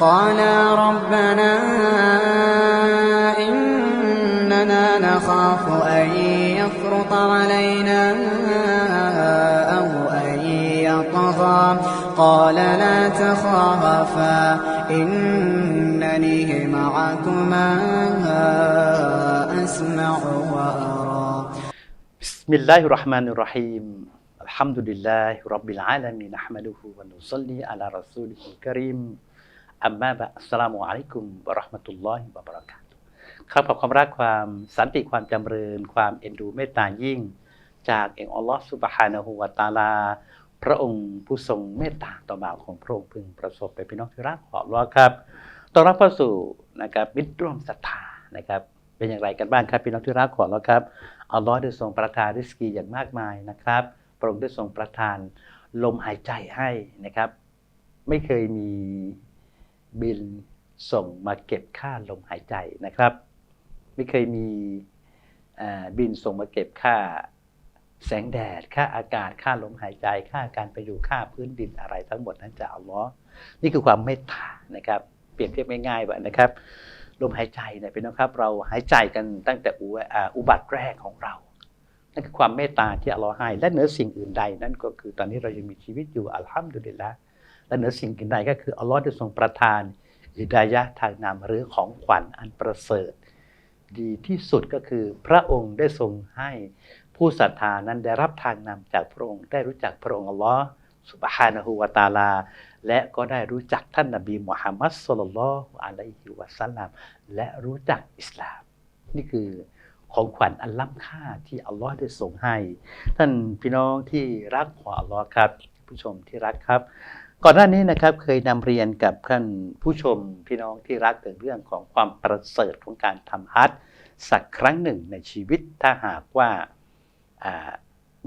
قالا ربنا إننا نخاف أن يفرط علينا أو أن يطغى قال لا تخافا إنني معكما أسمع وأرى. بسم الله الرحمن الرحيم. الحمد لله رب العالمين نحمده ونصلي على رسوله الكريم. อัมมาบะสลามุอะลัยกุมบะราะห์มะตุลลอฮิวะบะเราะกาตุครับขอบความรักความสันติความจำเริญ ความเอ็นดูเมตตายิ่ง จากเอ็งอัลลอฮฺสุบฮานะฮูวะตาลา พระองค์ผู้ทรงเมตตาต่อบ่าวของพระองค์พึงประสบไปพี่น้องที่รักขอบรักครับต้อนรับเข้าสู่นะครับมิตรร่วมศรัทธานะครับ เป็นอย่างไรกันบ้างครับพี่น้องที่รักขอบรักครับอัลลอฮฺได้ทรงประทานริสกีอย่างมากมายนะครับพระองค์ได้ทรงประทานลมหายใจให้นะครับ ไม่เคยมี บินส่งมาเก็บค่าลมหายใจนะครับ ไม่เคยมีบินส่งมาเก็บค่าแสงแดด ค่าอากาศ ค่าลมหายใจ ค่าการไปอยู่ค่าพื้นดินอะไรทั้งหมดนั้นจากอัลลอนี่คือความเมตตานะครับ เปรียบเทียบง่ายๆว่านะครับ ลมหายใจเนี่ยเป็นนะครับ เราหายใจกันตั้งแต่อุอ่าอุบัติแรกของเรา นั่นคือความเมตตาที่อัลลอฮ์ให้ และเหนือสิ่งอื่นใดนั่นก็คือตอนนี้เรายังมีชีวิตอยู่อัลฮัมดุลิลละ และเหนือสิ่งอื่นใดก็คืออัลลอฮ์ได้ทรงประทานอิดายะทางนามหรือของขวัญอันประเสริฐ ดีที่สุดก็คือพระองค์ได้ทรงให้ผู้ศรัทธานั้นได้รับทางนำจากพระองค์ได้รู้จักพระองค์อัลลอฮ์สุบฮานะฮูวะตาลา และก็ได้รู้จักท่านนบีมุฮัมมัดสุลลัลลอฮุอะลัยฮิวะสัลลัมและรู้จักอิสลาม นี่คือของขวัญอันล้ำค่าที่อัลลอฮ์ได้ส่งให้ ท่านพี่น้องที่รักของอัลลอฮ์ครับ ผู้ชมที่รักครับ ก่อนหน้านี้นะครับเคยนำเรียนกับท่านผู้ชมพี่น้องที่รักถึงเรื่องของความประเสริฐของการทำฮัจญ์สักครั้งหนึ่งในชีวิตถ้าหากว่า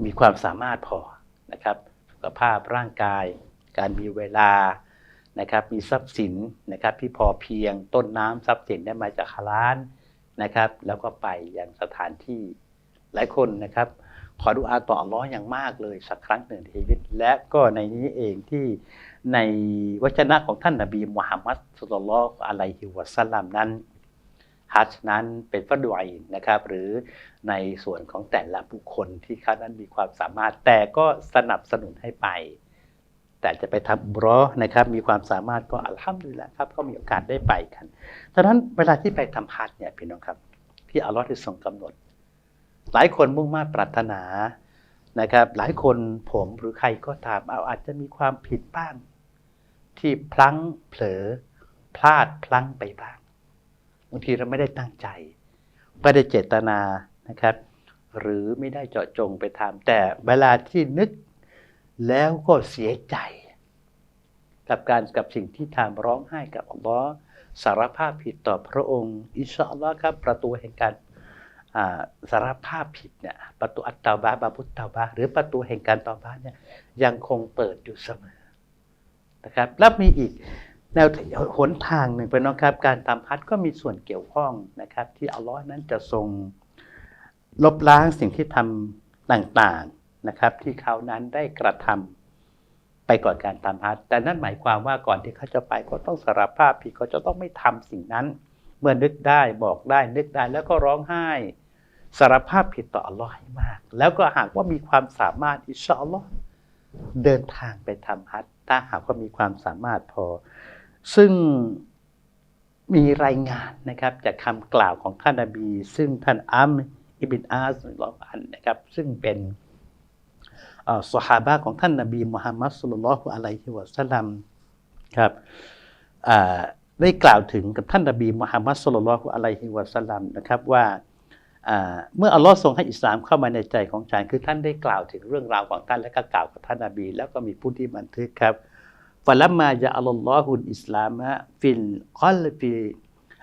มีความสามารถพอนะครับสุขภาพร่างกาย การมีเวลานะครับมีทรัพย์สินนะครับที่พอเพียงต้นน้ำทรัพย์สินได้มาจากฮาลาลนะครับ แล้วก็ไปยังสถานที่หลายคนนะครับ ขอดุอาต่ออัลลอฮ์อย่างมากเลยสักครั้งหนึ่งในชีวิต และก็ในนี้เองที่ในวจนะของท่านนบีมุฮัมมัดสุลลัลอะลัยฮิวะสัลลัมนั้นฮัจนั้นเป็นฟัดวยนะครับ หรือในส่วนของแต่ละบุคคลที่เขานั้นมีความสามารถ แต่ก็สนับสนุนให้ไป แต่จะไปทำอุมเรอนะครับ มีความสามารถก็อัลฮัมดุลิลละครับ ก็มีโอกาสได้ไปกันดังนั้นเวลาที่ไปทำฮัจเนี่ยพี่น้องครับ ที่อัลลอฮ์ได้ทรงกำหนด หลายคนมุ่งมา่ปรารถนานะครับ หลายคนผมหรือใครก็ตามเอาอาจจะมีความผิดบ้าง ที่พลั้งเผลอพลาดพลั้งไปบ้างบางทีเราไม่ได้ตั้งใจไม่ได้เจตนานะครับ หรือไม่ได้เจาะจงไปทำแต่เวลาที่นึกแล้วก็เสียใจ กับการกับสิ่งที่ทำร้องไห้กับอัลลอฮ์สารภาพผิดต่อพระองค์ อิชาอัลลอฮ์ครับ ประตูแห่งการ สารภาพผิดเนี่ยประตูอัตตาบาบาบุตตาบาหรือประตูแห่งการตอบาเนี่ยยังคงเปิดอยู่เสมอนะครับแล้วมีอีกแนวหนทางหนึ่งเป็นน้องครับ การทำพัดก็มีส่วนเกี่ยวข้องนะครับ ที่อัลลอฮ์นั้นจะทรงลบล้างสิ่งที่ทำต่างๆนะครับ ที่เขานั้นได้กระทำไปก่อนการทำพัดแต่นั่นหมายความว่าก่อนที่เขาจะไปก็ต้องสารภาพผิดเขาจะต้องไม่ทำสิ่งนั้น เมื่อนึกได้บอกได้นึกได้แล้วก็ร้องไห้ สารภาพผิดต่ออัลลอฮ์ให้มาก แล้วก็หากว่ามีความสามารถอิชอัลลอฮ์เดินทางไปทำฮัจถ้าหากว่ามีความสามารถพอ ซึ่งมีรายงานนะครับจากคำกล่าวของท่านนบี ซึ่งท่านอัมอิบินอาสลออันนะครับ ซึ่งเป็นอ่อสหาบะของท่านนบีมุฮัมมัดสุลลัลฮุอะลัยฮิวะสัลลัมครับได้กล่าวถึงกับท่านนบีมุฮัมมัดสุลลัลฮุอะลัยฮิวะสัลลัมนะครับว่า เมื่ออัลลอฮ์ทรงให้อิสลามเข้ามาในใจของฉันคือท่านได้กล่าวถึงเรื่องราวของท่านและก็กล่าวกับท่านนบี แล้วก็มีผู้ที่บันทึกครับฟะลัมมาจะอัลลอฮุลอิสลามะฟิลกัลบี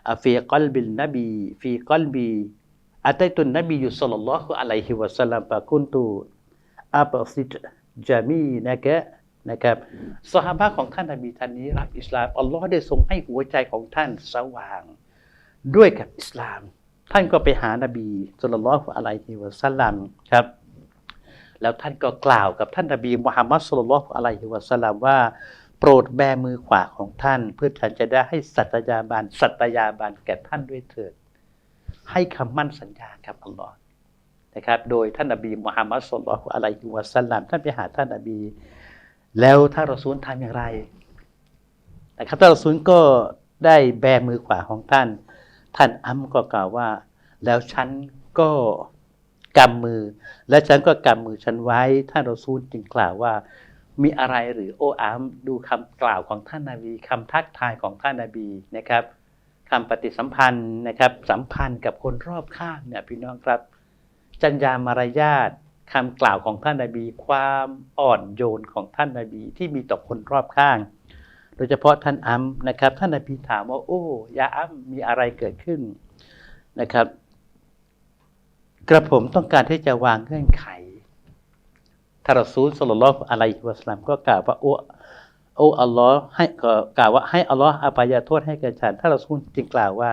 อ่าฟีกัลบิลนบีฟีกัลบีอัตัยตุนนบียุสลลัลลอฮุอะลัยฮิวะสัลลัมฟะกุนตุอับซิดจามีนะกะนะครับสหายของท่านนบีท่านนี้รับอิสลามอัลลอฮ์ได้ทรงให้หัวใจของท่านสว่างด้วยกับอิสลาม ท่านก็ไปหานบีสุลต่านละอะลัยฮิวะสัลลัมครับ แล้วท่านก็กล่าวกับท่านนบีมุฮัมมัดสุลลัลอฮุอะลัยฮิวะสัลลัมว่า โปรดแบมือขวาของท่าน เพื่อฉันจะได้ให้สัตยาบานสัตยาบานแก่ท่านด้วยเถิด ให้คำมั่นสัญญากับอัลลอฮ์นะครับ โดยท่านนบีมุฮัมมัดสุลลัลอฮุอะลัยฮิวะสัลลัมท่านไปหาท่านนบี แล้วท่านรอซูลทำอย่างไรนะครับท่านรอซูลก็ได้แบมือขวาของท่าน ท่านอัมก็กล่าวว่า แล้วฉันก็กำมือ และฉันก็กำมือฉันไว้ ท่านรอซูลจึงกล่าวว่า มีอะไรหรือโอ้อ้ำดูคำกล่าวของท่านนาบีคำทักทายของท่านนาบีนะครับคำปฏิสัมพันธ์นะครับสัมพันธ์กับคนรอบข้างเนี่ยพี่น้องครับ จัญญามารยาทคำกล่าวของท่านนาบี ความอ่อนโยนของท่านนาบีที่มีต่อคนรอบข้าง โดยเฉพาะท่านอัมนะครับท่านนาบีถามว่าโอ้ยาอัมมีอะไรเกิดขึ้นนะครับ กระผมต้องการที่จะวางเงื่อนไขทารซูลสลลอฮอะลัยฮิวะสลลัมก็กล่าวว่าโอ้โอ้อัลลอฮ์ให้ก็กล่าวว่าให้อัลลอฮ์อภัยโทษให้แก่ฉันท่านรซูลจึงกล่าวว่า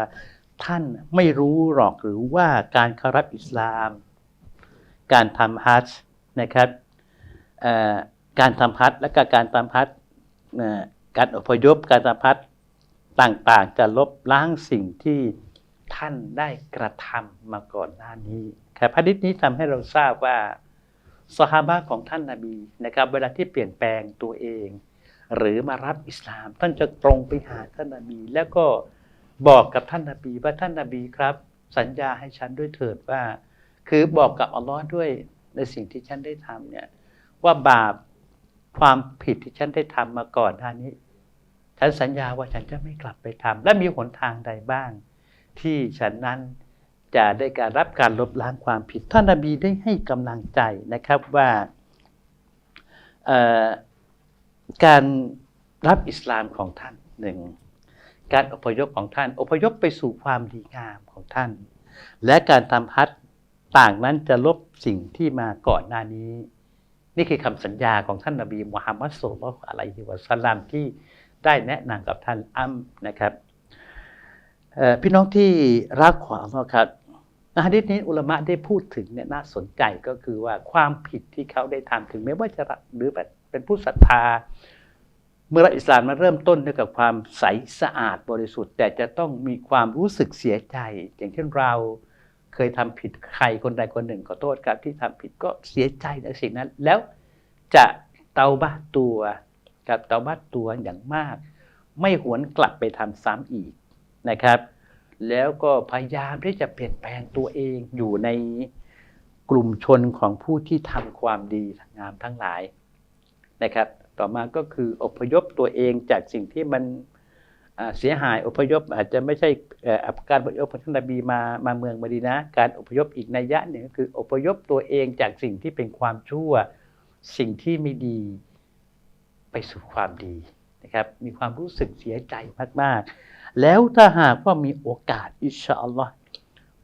ท่านไม่รู้หรอกหรือว่าการเคารพอิสลาม การทำฮัจญ์นะครับการทำฮัจญ์และการทำฮัจญ์ การอพยพการทำฮัจญ์ต่างๆ จะลบล้างสิ่งที่ท่านได้กระทำมาก่อนหน้านี้ครับฮะดิษนี้ทำให้เราทราบว่าสหาบะของท่านนาบีนะครับ เวลาที่เปลี่ยนแปลงตัวเอง หรือมารับอิสลาม ท่านจะตรงไปหาท่านนาบี แล้วก็บอกกับท่านนาบีว่าท่านนาบีครับ สัญญาให้ฉันด้วยเถิดว่า คือบอกกับอัลลอฮ์ด้วยในสิ่งที่ฉันได้ทำเนี่ยว่าบาปความผิดที่ฉันได้ทำมาก่อนหน้านี้ ฉันสัญญาว่าฉันจะไม่กลับไปทำและมีหนทางใดบ้าง ที่ฉันนั้นจะได้การรับการลบล้างความผิด ท่านนบีได้ให้กำลังใจนะครับว่าการรับอิสลามของท่านหนึ่งการอพยพของท่าน อพยพไปสู่ความดีงามของท่าน และการทำฮัจญ์ต่างนั้นจะลบสิ่งที่มาก่อนหน้านี้ นี่คือคำสัญญาของท่านนบีมุฮัมมัดสุลลัลอะลัยฮิวะสัลลัมที่ ได้แนะนำกับท่านอัมนะครับพี่น้องที่รักขวาครับในฮะดิษนี้อุลมะได้พูดถึงเนี่ยน่าสนใจก็คือว่าความผิดที่เขาได้ทำถึงแม้ว่าจะหรือเป็นผู้ศรัทธา เมื่อรับอิสลามมาเริ่มต้นด้วยกับความใสสะอาดบริสุทธิ์ แต่จะต้องมีความรู้สึกเสียใจ อย่างเช่นเราเคยทำผิดใครคนใดคนหนึ่งขอโทษครับที่ทำผิดก็เสียใจในสิ่งนั้น แล้วจะเตาบ้าตัว กับเตาบ้าตัวอย่างมาก ไม่หวนกลับไปทำซ้ำอีกนะครับ แล้วก็พยายามที่จะเปลี่ยนแปลงตัวเองอยู่ในกลุ่มชนของผู้ที่ทำความดีงามทั้งหลายนะครับ ต่อมาก็คืออพยพตัวเองจากสิ่งที่มันเสียหายอพยพอาจจะไม่ใช่อ่อการอพยพของท่านนบีมามาเมืองมาดีนะ การอพยพอีกนัยยะหนึ่งก็คืออพยพตัวเองจากสิ่งที่เป็นความชั่ว สิ่งที่ไม่ดี ไปสู่ความดีนะครับ มีความรู้สึกเสียใจมากๆ แล้วถ้าหากว่ามีโอกาสอินชาอัลลอฮ์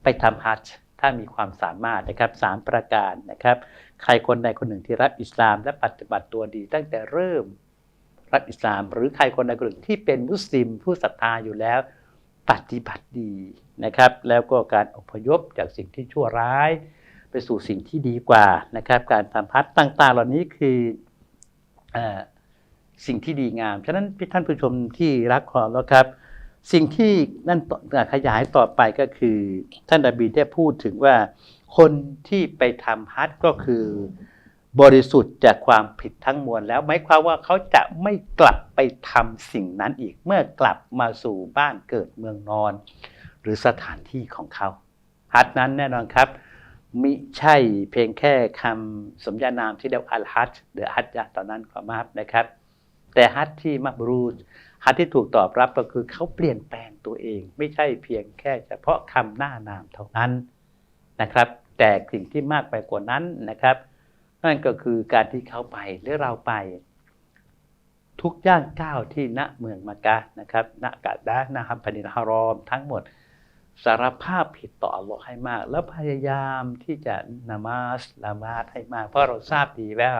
ไปทำฮัจญ์ถ้ามีความสามารถนะครับสามประการนะครับ ใครคนใดคนหนึ่งที่รับอิสลาม และปฏิบัติตัวดี ตั้งแต่เริ่มรับอิสลาม หรือใครคนใดคนหนึ่งที่เป็นมุสลิมผู้ศรัทธาอยู่แล้ว ปฏิบัติดีนะครับ แล้วก็การอพยพจากสิ่งที่ชั่วร้าย ไปสู่สิ่งที่ดีกว่านะครับ การทำพัดต่างๆ เหล่านี้คือเออ สิ่งที่ดีงาม ฉะนั้นพี่ท่านผู้ชมที่รักของเราครับ สิ่งที่นั่นขยายต่อไปก็คือท่านดาบีได้พูดถึงว่า คนที่ไปทำฮัจญ์ก็คือบริสุทธิ์จากความผิดทั้งมวลแล้วหมายความว่าเขาจะไม่กลับไปทำสิ่งนั้นอีกเมื่อกลับมาสู่บ้านเกิดเมืองนอน หรือสถานที่ของเขาฮัจญ์นั้นแน่นอนครับมิใช่เพียงแค่คำสมญานามที่เรียกอัลฮัจญ์หรือฮัจญ์ตอนนั้นขอมาบนะครับ แต่ฮัจญ์ที่มักบรูจฮัจญ์ที่ถูกตอบรับก็คือเขาเปลี่ยนแปลงตัวเอง ไม่ใช่เพียงแค่เฉพาะคำหน้านามเท่านั้นนะครับ แต่สิ่งที่มากไปกว่านั้นนะครับ นั่นก็คือการที่เขาไปหรือเราไป ทุกย่างก้าวที่ณเมืองมักะนะครับณกะดะนะครับแผ่นดินฮารอมทั้งหมด สารภาพผิดต่ออัลลอฮ์ให้มาก แล้วพยายามที่จะนามาสละมาดให้มาก เพราะเราทราบดีว่า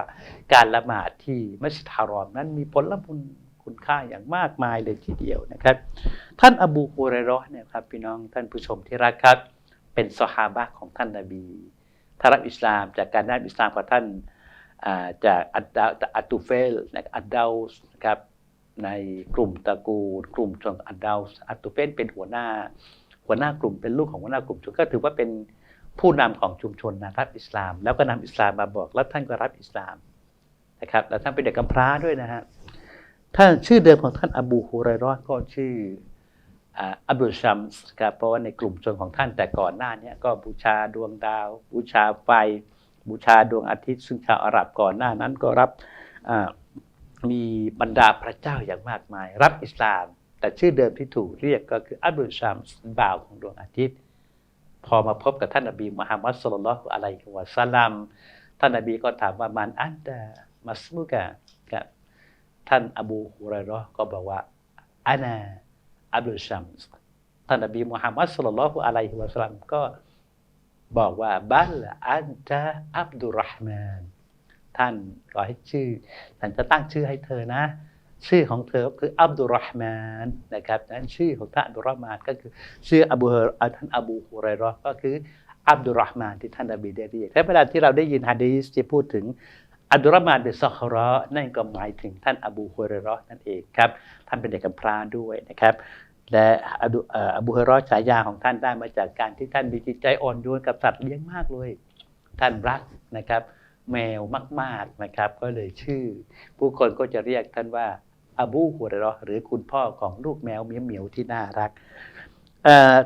การละหมาดที่มัสยิดฮารอมนั้นมีผลบุญคุณค่าอย่างมากมายเลยทีเดียวนะครับ ท่านอบูฮุเรราะห์เนี่ยครับพี่น้องท่านผู้ชมที่รักครับ เป็นสหาบะของท่านนบีท่านรับอิสลามจากการได้รับอิสลามของท่านาจากอัดดาอัตตูเฟลนะครับอัดดาวส์นะครับในกลุ่มตระกูล กลุ่มชนอัดดาวอัตตุเฟนเป็นหัวหน้า หัวหน้ากลุ่มเป็นลูกของหัวหน้ากลุ่มชนก็ถือว่าเป็นผู้นำของชุมชนนะรับอิสลาม แล้วก็นำอิสลามมาบอกแล้วท่านก็รับอิสลามนะครับแล้วท่านเป็นเด็กกำพร้าด้วยนะฮะท่านชื่อเดิมของท่านอบูฮุไรราะห์ก็ชื่ออับดุลชัมส์ครับเพราะว่าในกลุ่มชนของท่านแต่ก่อนหน้าเนี้ก็บูชาดวงดาว บูชาไฟ บูชาดวงอาทิตย์ ซึ่งชาวอาหรับก่อนหน้านั้นก็รับมีบรรดาพระเจ้าอย่างมากมาย รับอิสลาม แต่ชื่อเดิมที่ถูกเรียกก็คืออับดุลชัมส์บ่าวของดวงอาทิตย์ พอมาพบกับท่านนบีมุฮัมมัดสุลลัลอะลัยฮิวะสัลลัมท่านนบีก็ถามว่ามันอันตะมัสมุกะกับท่านอบูฮุไรรห์ก็บอกว่าอานาอับดุลชัมส์ท่านนบีมุฮัมมัดสุลลัลอะลัยฮิวะสัลลัมก็บอกว่าบัลอันตะอับดุลรห์มานท่านขอให้ชื่อ ฉันจะตั้งชื่อให้เธอนะ ชื่อของเธอคืออับดุลรห์มานนะครับนั้นชื่อของท่านอับดุลรห์มานก็คือชื่ออบูฮรอ่าท่านอบูฮุไรราะห์ก็คืออับดุลรห์มานที่ท่านนบีได้เรียกและเวลาที่เราได้ยินฮะดีษที่พูดถึงอับดุลรห์มานเป็นซอฮรอนั่นก็หมายถึงท่านอบูฮุไรราะห์นั่นเองครับท่านเป็นเด็กกำพร้าด้วยนะครับและอบูเอ่ออบูฮุไรราะห์ฉายาของท่านได้มาจากการที่ท่านมีจิตใจอ่อนโยนกับสัตว์เลี้ยงมากเลย ท่านรักนะครับ แมวมากๆนะครับ ก็เลยชื่อ ผู้คนก็จะเรียกท่านว่า อบูฮุไรเราะห์หรือคุณพ่อของลูกแมวเหมียวที่น่ารัก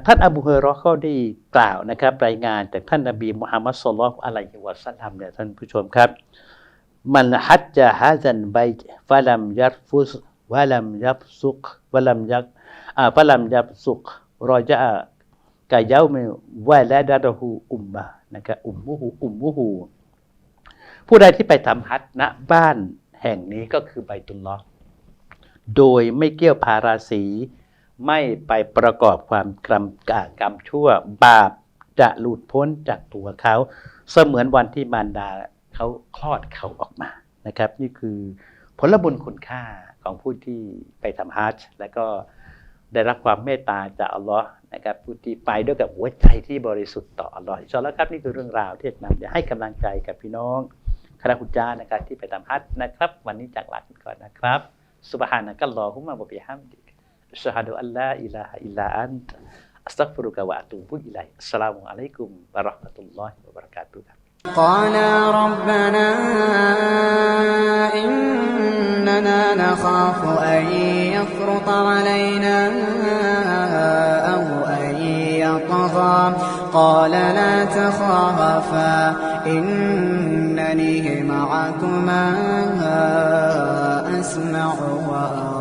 ท่านอบูฮุเรเราะห์ก็ได้กล่าวนะครับ รายงานจากท่านนบีมุฮัมมัดสุลลัลอะลัยฮิวะสัลลัมเนี่ยท่านผู้ชมครับ มันฮัจจาฮาซันไบฟะลัมยัรฟุสวะลัมยับซุกวะลัมยักอ่าฟะลัมยับซุกรอจากะเยาวมิวะลาดะดะฮูอุมมะนะครับอุมมุฮูอุมมุฮูผู้ใดที่ไปทำฮัจณบ้านแห่งนี้ก็คือไบตุลลอ์ โดยไม่เกี่ยวพาราศีไม่ไปประกอบความกรรมกากรรมชั่ว บาปจะหลุดพ้นจากตัวเขา เสมือนวันที่มารดาเขาคลอดเขาออกมานะครับ นี่คือผลบุญคุณค่าของผู้ที่ไปทำฮัจญ์และก็ได้รับความเมตตาจากอัลลอฮ์นะครับผู้ที่ไปด้วยกับหัวใจที่บริสุทธิ์ต่ออัลลอฮ์อินชาอัลลอฮ์ครับนี่คือเรื่องราวที่นำจะให้กำลังใจกับพี่น้องคณะคุณจ้านะครับที่ไปทำฮัจญ์นะครับ วันนี้จากลากันก่อนนะครับ سبحانك اللهم وبحمدك أشهد أن لا إله إلا أنت أستغفرك وأتوب إليك. السلام عليكم ورحمة الله وبركاته. قال ربنا إننا نخاف أن يفرط علينا. قال لا تخافا إنني معكما أسمع وأرى.